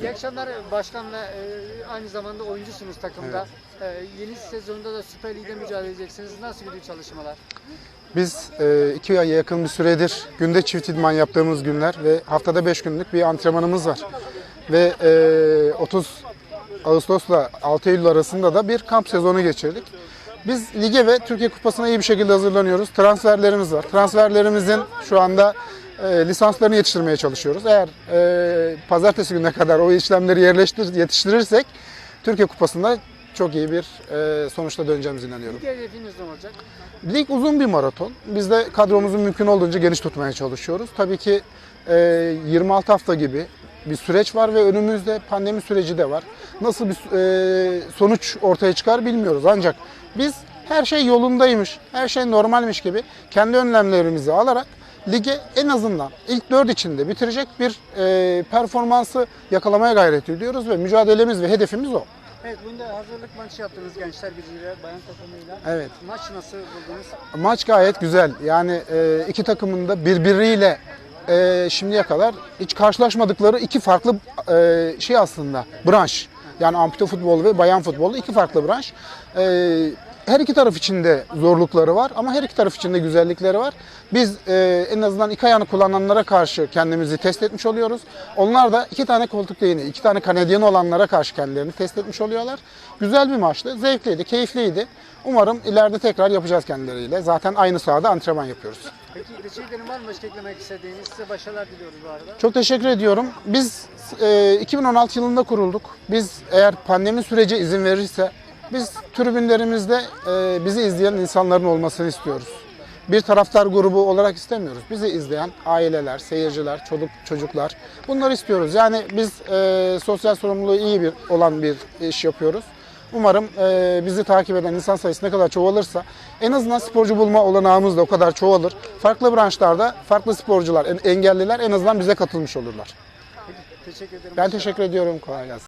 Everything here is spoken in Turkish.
İyi akşamlar başkan ve e, aynı zamanda oyuncusunuz takımda. E, yeni sezonda da Süper Lig'de mücadele edeceksiniz. Nasıl gidiyor çalışmalar? Biz e, iki aya yakın bir süredir günde çift idman yaptığımız günler ve haftada 5 günlük bir antrenmanımız var. Ve e, 30 Ağustos'la 6 Eylül arasında da bir kamp sezonu geçirdik. Biz lige ve Türkiye Kupası'na iyi bir şekilde hazırlanıyoruz. Transferlerimiz var. Transferlerimizin şu anda e, lisanslarını yetiştirmeye çalışıyoruz. Eğer e, pazartesi gününe kadar o işlemleri yerleştir, yetiştirirsek Türkiye Kupası'nda çok iyi bir e, sonuçta döneceğimize inanıyorum. İlk hedefiniz ne olacak? Lig uzun bir maraton. Biz de kadromuzu mümkün olduğunca geniş tutmaya çalışıyoruz. Tabii ki e, 26 hafta gibi bir süreç var ve önümüzde pandemi süreci de var. Nasıl bir e, sonuç ortaya çıkar bilmiyoruz. Ancak biz her şey yolundaymış, her şey normalmiş gibi kendi önlemlerimizi alarak lige en azından ilk dört içinde bitirecek bir e, performansı yakalamaya gayret ediyoruz ve mücadelemiz ve hedefimiz o. Evet bunda hazırlık maçı yaptınız Gençler Birliği'yle, bayan takımıyla. Evet. Maç nasıl buldunuz? Maç gayet güzel. Yani e, iki takımın da birbiriyle e, şimdiye kadar hiç karşılaşmadıkları iki farklı e, şey aslında branş. Yani ampute futbol ve bayan futbolu iki farklı branş. E, her iki taraf için de zorlukları var ama her iki taraf için de güzellikleri var. Biz e, en azından iki ayağını kullananlara karşı kendimizi test etmiş oluyoruz. Onlar da iki tane koltuk değini, iki tane kanadyen olanlara karşı kendilerini test etmiş oluyorlar. Güzel bir maçtı, zevkliydi, keyifliydi. Umarım ileride tekrar yapacağız kendileriyle. Zaten aynı sahada antrenman yapıyoruz. Peki teşekkür var mı başka eklemek istediğiniz? Size başarılar diliyoruz bu arada. Çok teşekkür ediyorum. Biz e, 2016 yılında kurulduk. Biz eğer pandemi süreci izin verirse biz tribünlerimizde e, bizi izleyen insanların olmasını istiyoruz. Bir taraftar grubu olarak istemiyoruz. Bizi izleyen aileler, seyirciler, çocuk çocuklar bunları istiyoruz. Yani biz e, sosyal sorumluluğu iyi bir olan bir iş yapıyoruz. Umarım e, bizi takip eden insan sayısı ne kadar çoğalırsa en azından sporcu bulma olanağımız da o kadar çoğalır. Farklı branşlarda farklı sporcular, en- engelliler en azından bize katılmış olurlar. Peki teşekkür ederim. Ben teşekkür ediyorum. Kolay gelsin.